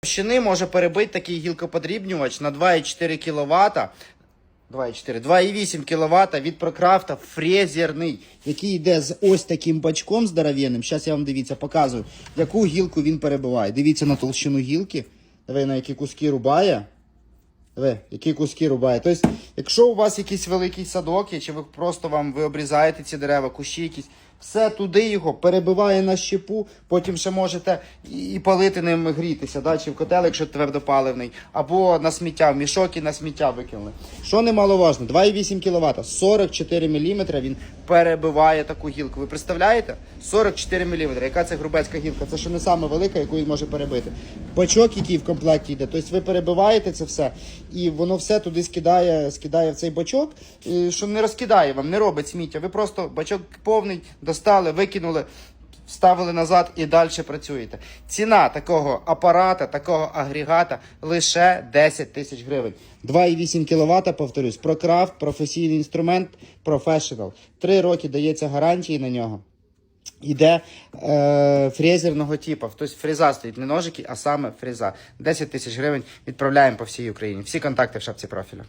Товщини може перебити такий гілкоподрібнювач на 2,4 кВт. 2,4, 2,8 кВт від Прокрафта фрезерний, який йде з ось таким бачком здоров'яним. Зараз я вам дивіться, показую, яку гілку він перебиває. Дивіться на толщину гілки. Диви, на які куски рубає. Диви, які куски рубає. Тобто, якщо у вас якийсь великий садок чи ви просто вам ви обрізаєте ці дерева, кущі якісь, все туди його перебиває на щепу, потім ще можете і, палити ним грітися, да? чи в котел, якщо твердопаливний, або на сміття, в мішок і на сміття викинули. Що немаловажно, 2,8 кВт, 44 мм він перебиває таку гілку. Ви представляєте? 44 мм. Яка це грубецька гілка? Це ще не саме велика, яку він може перебити. Бачок, який в комплекті йде. Тобто ви перебиваєте це все, і воно все туди скидає, скидає в цей бачок, що не розкидає вам, не робить сміття. Ви просто бачок повний, достали, викинули. Вставили назад і далі працюєте. Ціна такого апарата, такого агрегата лише 10 тисяч гривень. 2,8 кВт, повторюсь, Прокрафт, професійний інструмент, професіонал. Три роки дається гарантії на нього. Іде е, фрезерного типу. Тобто фреза стоїть не ножики, а саме фреза. 10 тисяч гривень відправляємо по всій Україні. Всі контакти в шапці профілю.